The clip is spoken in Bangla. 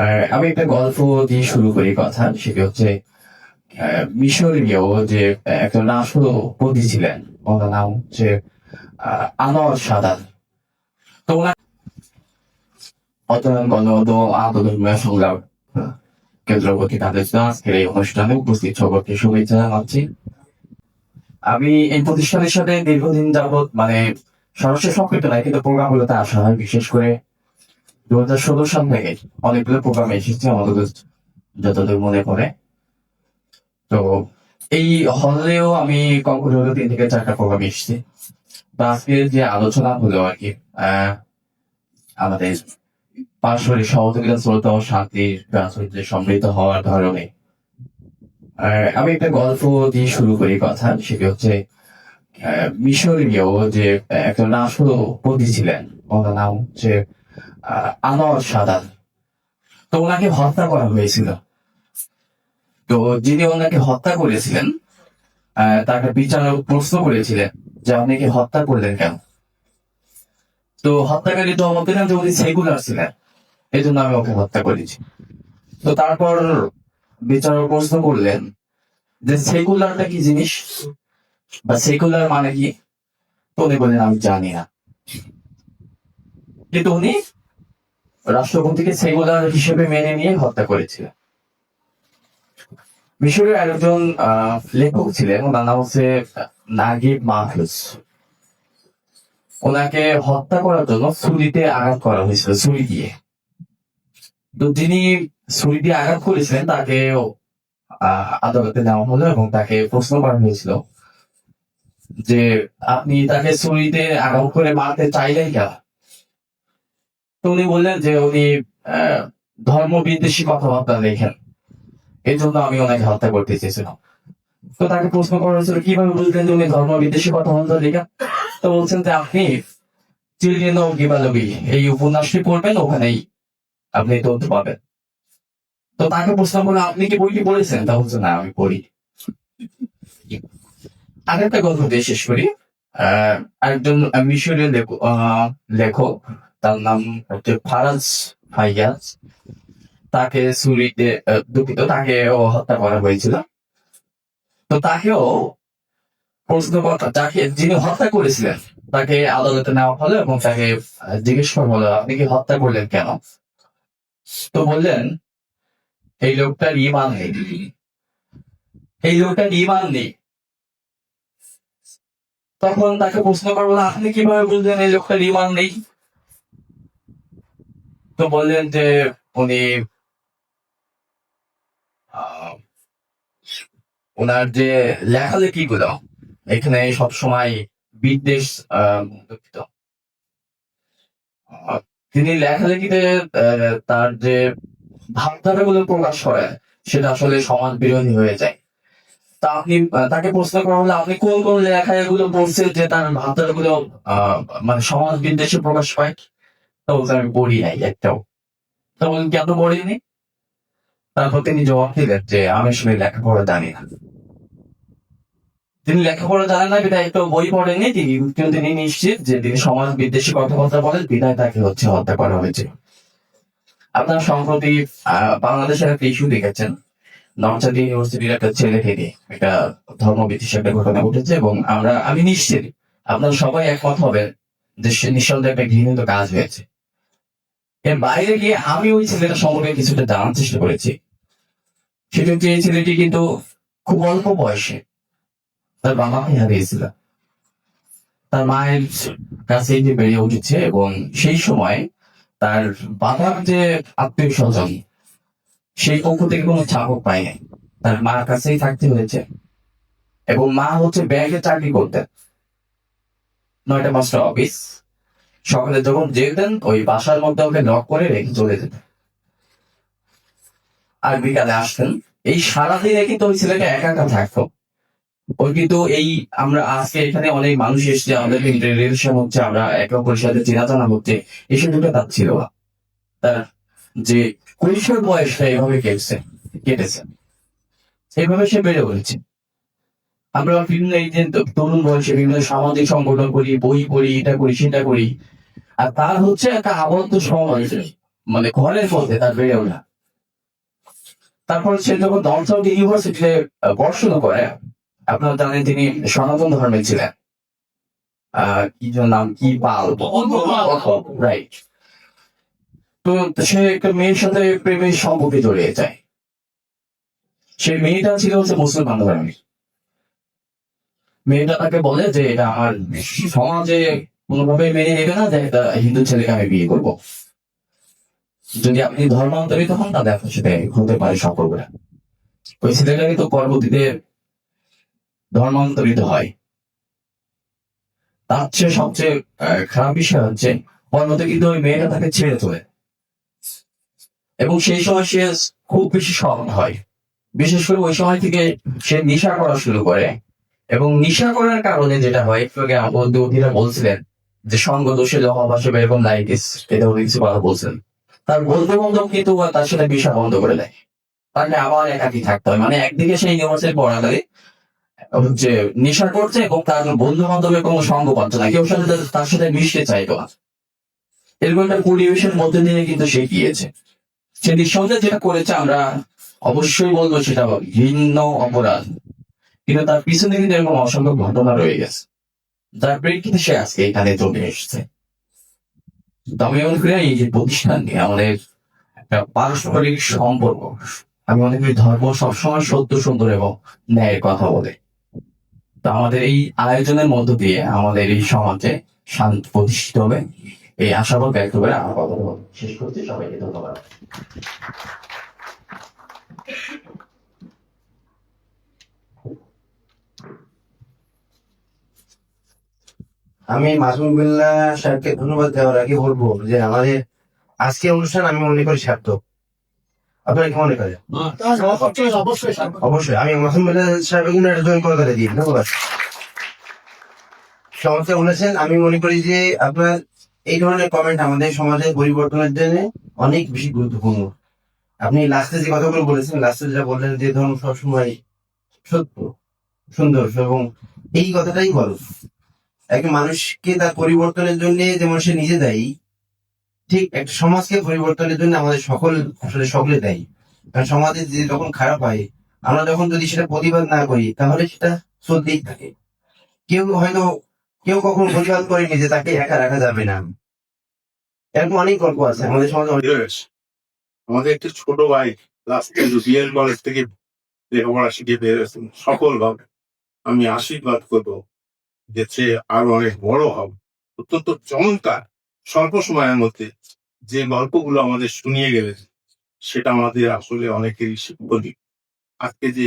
আর আমি একটা গল্প দিয়ে শুরু করি কথা, সেটি হচ্ছে মিশরীয় যে একজন রাষ্ট্রপতি ছিলেন, ওনার নাম হচ্ছে আনোয়ার সাদাত। তো ওনার অতএব গণদ আন্দোলন সংগ্রাম কেন্দ্রবর্তী তাদের আজকের এই অনুষ্ঠানে উপস্থিত সকলকে শুভেচ্ছা জানাচ্ছি। আমি এই প্রতিষ্ঠানের সাথে দীর্ঘদিন যাবত মানে সরাসরি সম্পৃক্ত নাই, কিন্তু প্রোগ্রামগুলোতে আসা হয়, বিশেষ করে দু হাজার ষোলো সাল থেকে অনেকগুলো প্রোগ্রাম এসেছে আমাদের যতদূর মনে পড়ে। তো এই হলেও আমি হলো তিন থেকে চারটা প্রোগ্রাম এসেছি। তো আজকে যে আলোচনা হলো আর কি আমাদের পারস্পরিক সহযোগিতা শ্রোতা ও শান্তির রাজনীতিতে সমৃদ্ধ হওয়ার ধরনে। আমি একটা গল্প দিয়ে শুরু করি কথা, সেটি হচ্ছে মিশরীয় যে একজন রাষ্ট্রপতি ছিলেন, ওনার নাম হচ্ছে আনোয়ার সাদাত। তো ওনাকে হত্যা করা হয়েছিল। তো যিনি ওনাকে হত্যা করেছিলেন তাকে বিচারক প্রশ্ন করেছিলেন যে আপনি কি হত্যা করলেন কেন? তো হত্যাকারী তো আমাকে না যে উনি সেকুলার ছিলেন এই জন্য আমি ওকে হত্যা করেছি। তো তারপর বিচারক প্রশ্ন করলেন যে সেকুলারটা কি জিনিস? বা সেকুলার মানে কি? তো উনি বললেন, আমি জানি না। কিন্তু উনি রাষ্ট্রপতিকে সেকুলার হিসেবে মেনে নিয়ে হত্যা করেছিলেন মিশরের একজন লেখক ছিলেন, ওনার নাম হচ্ছে নাগিব মাহফুজ ওনাকে হত্যা করার জন্য ছুরিতে আঘাত করা হয়েছিল ছুরি দিয়ে। তো যিনি ছুরি দিয়ে আঘাত করেছিলেন, তাকে আদালতে নেওয়া হলো এবং তাকে প্রশ্ন করা হয়েছিল যে, আপনি তাকে ছুরিতে আঘাত করে মারতে চাইলেন কেন? তো উনি বললেন যে উনি ধর্ম বিদ্বেষী কথাবার্তা লেখেন। এই জন্য আমি ওনাকে হত্যা করতে চেয়েছিলাম। তো তাকে প্রশ্ন করা হয়েছিল কীভাবে বুঝলেন যে উনি ধর্ম বিদ্বেষী কথাবার্তা লেখেন? তো বলছেন যে আপনি চিলড্রেন ও গিবালবি এই উপন্যাসটি পড়বেন ওখানেই আপনি তথ্য পাবেন। তো তাকে প্রশ্ন করল আপনি কি বইটি পড়েছেন? তা বলছে না আমি পড়ি। আরেকটা গল্প দিয়ে শেষ করি। আহ, আরেকজন মিশরীয় লেখক তার নাম হচ্ছে ফারাজ ফাইয়াজ। তাকে ছুরিতে দুঃখিত, তাকে ও হত্যা করা হয়েছিল। তো তাকেও প্রশ্ন যাকে যিনি হত্যা করেছিলেন, তাকে আদালতে নেওয়া হলো এবং তাকে জিজ্ঞেস করা হলো, আপনি কি হত্যা করলেন কেন? তো বললেন, এই লোকটার ইমান নেই। এই লোকটার ইমান নেই। তখন তাকে প্রশ্ন করা হলো, আপনি কীভাবে বুঝলেন এই লোকটার ইমান নেই? তো বললেন যে উনি ওনার যে লেখালেখি গুলো এখানে সবসময় বিদ্বেষ দুঃখিত তিনি লেখালেখিতে তার যে ভাবধারা গুলো প্রকাশ করে সেটা আসলে সমাজ বিরোধী হয়ে যায় তা আপনি তাকে প্রশ্ন করা হলে আপনি কোন কোন লেখা এগুলো বলছেন যে তার ভাবধারা গুলো মানে সমাজ বিদ্বেষে প্রকাশ পায় তা আমি পড়ি নাই একটাও তা বলেন কেন পড়িনি তারপর তিনি জবাব দিলেন যে, আমি আসলে লেখাপড়া জানি না। তিনি লেখাপড়া জানেন না বিধায় একটা বই পড়েননি তিনি তিনি নিশ্চিত যে তিনি সমাজ বিদ্বেষী কথাবার্তা বলেন বিধায় তাকে হচ্ছে হত্যা করা হয়েছে। আপনারা সম্প্রতি বাংলাদেশের একটা ইস্যু দেখেছেন। নর্থসাইড ইউনিভার্সিটির একটা ছেলেকে নিয়ে একটা ধর্ম একটা ঘটনা ঘটেছে এবং আমরা, আমি নিশ্চিত, আপনারা সবাই একমত হবেন যে নিঃসন্দেহে একটা ঘৃণিত কাজ হয়েছে। এর বাইরে গিয়ে আমি ওই ছেলেটা সম্পর্কে কিছুটা জানার চেষ্টা করেছি। সেটা হচ্ছে এই ছেলেটি কিন্তু খুব অল্প বয়সে তার বাবাকে হারিয়েছিল তার মায়ের কাছে যে বেড়ে উঠেছে এবং সেই সময় তার বাবার যে আত্মীয় স্বজন, সেই পক্ষ থেকে কোনো চাপক পায় নাই। তার মার কাছেই থাকতে হয়েছে। এবং মা হচ্ছে ব্যাংকে চাকরি করতেন। নয়টা পাঁচটা অফিস। সকালে যখন যেতেন ওই বাসার মধ্যে ওকে লক করে রেখে চলে যেতেন। আর বিকালে আসতেন। এই সারাদিনে কিন্তু ওই ছেলেটা একা একা থাকতো। ওই কিন্তু এই আমরা আজকে এখানে অনেক মানুষ এসছে, আমাদের রিলেশন হচ্ছে, আমরা একে অপরের সাথে চেনা জানা হচ্ছে এসব দুটো তার ছিল তার যে কৈশোর বয়সটা এভাবে কেটেছে। কেটেছে। এইভাবে সে বেড়ে উঠেছে। আমরা বিভিন্ন এই যে তরুণ বয়সে বিভিন্ন সামাজিক সংগঠন করি, বই পড়ি, এটা করি, সেটা করি। আর তার হচ্ছে একটা আবদ্ধ সমাজ মানে ঘরের মধ্যে তার বেড়ে ওঠা। তারপর সে যখন দমসাউট ইউনিভার্সিটিতে পড়াশোনা করে, আপনারা জানেন তিনি সনাতন ধর্মে ছিলেন। কি নাম, কি পাল রাইট তো সে একটা মেয়ের সাথে প্রেমের সম্পর্কে জড়িয়ে যায়। সেই মেয়েটা ছিল হচ্ছে মুসলমান ধর্মের। মেয়েটা তাকে বলে যে, এটা আমার সমাজে কোনোভাবে মেনে নেবে না যে একটা হিন্দু ছেলেকে আমি বিয়ে করব। যদি আপনি ধর্মান্তরিত হন, তাহলে আপনার সাথে হতে পারে সম্পর্কটা। ওই ছেলেটা কিন্তু পরবর্তীতে ধর্মান্তরিত হয়। তার চেয়ে সবচেয়ে খারাপ বিষয় হচ্ছে, অন্যতে কিন্তু ওই মেয়েটা তাকে ছেড়ে চলে এবং সেই সময় সে খুব বেশি শখ হয়। বিশেষ করে ওই সময় থেকে সে নেশা করা শুরু করে। এবং নিশা করার কারণে যেটা হয়, একটু আগে আমাদের বলছিলেন যে সঙ্গ দোষে জবাবাসে বা এরকম লাইটিস এটা উনি কিছু কথা বলছেন। তার বন্ধু বান্ধব কিন্তু তার সাথে বিষা বন্ধ করে দেয়। তাহলে আবার একাকি থাকতে হয়। মানে একদিকে সেই ইউনিভার্সিটি পড়ালে যে নেশা করছে এবং তার বন্ধু বান্ধবের কোনো সঙ্গ পাচ্ছে না। কেউ সাথে তার- তার সাথে মিশতে চাইতো না এরকম একটা পরিবেশের মধ্যে দিয়ে কিন্তু সে গিয়েছে। সে নিঃসন্দেহে যেটা করেছে আমরা অবশ্যই বলব সেটা ভিন্ন অপরাধ। কিন্তু তার পিছনে কিন্তু এরকম অসংখ্য ঘটনা রয়ে গেছে। যার প্রেক্ষিতে সে আজকে এখানে চলে এসেছে। আমি মনে করি এই যে প্রতিষ্ঠান নিয়ে আমাদের একটা পারস্পরিক সম্পর্ক, আমি মনে করি ধর্ম সবসময় সত্য, সুন্দর এবং ন্যায়ের কথা বলে। তো আমাদের এই আয়োজনের মধ্য দিয়ে আমাদের এই সমাজে শান্তি প্রতিষ্ঠিত হবে। এই আশাবাদ ব্যক্ত করে আমার কথা শেষ করছি, সবাইকে ধন্যবাদ। আমি মাসুম বিল্লাহ সাহেবকে ধন্যবাদ দেওয়ার আগে বলব যে আমাদের আজকে অনুষ্ঠান আমি মনে করি সার্থক। আপনারা কি মনে করেন? অবশ্যই আমি মাসুম সাহেবকে কিন্তু একটা জয়েন করে করে দিই ধন্যবাদ। সমস্যা বলেছেন আমি মনে করি যে আপনার এই ধরনের কমেন্ট আমাদের সমাজে পরিবর্তনের জন্য অনেক বেশি গুরুত্বপূর্ণ। আপনি লাস্টে যে কথাগুলো বলেছেন লাস্টে যেটা বললেন যে ধর্ম সবসময় সত্য সুন্দর এবং এই কথাটাই বলো। একটা মানুষকে তার পরিবর্তনের জন্য যেমন সে নিজে দায়ী, ঠিক একটা সমাজকে পরিবর্তনের জন্য আমাদের সকল, আসলে সকলে দেয়। কারণ সমাজে যে যখন খারাপ হয়, আমরা যখন যদি সেটা প্রতিবাদ না করি, তাহলে সেটা চলতেই থাকে। কেউ হয়তো, কেউ কখনো প্রতিবাদ করেনি যে তাকে একা রাখা যাবে না। এরকম অনেক গল্প আছে আমাদের সমাজে। আমাদের একটি ছোট ভাই ক্লাস বিএল কলেজ থেকে লেখাপড়া শিখে বেরোয়েছেন সকল ভাবে আমি আশীর্বাদ করব। যে সে আরও অনেক বড় হবে। অত্যন্ত চমৎকার। স্বল্প সময়ের মধ্যে যে গল্পগুলো আমাদের শুনিয়ে গেলেন, সেটা আমাদের আসলে অনেকেরই শিক্ষণীয়। আজকে যে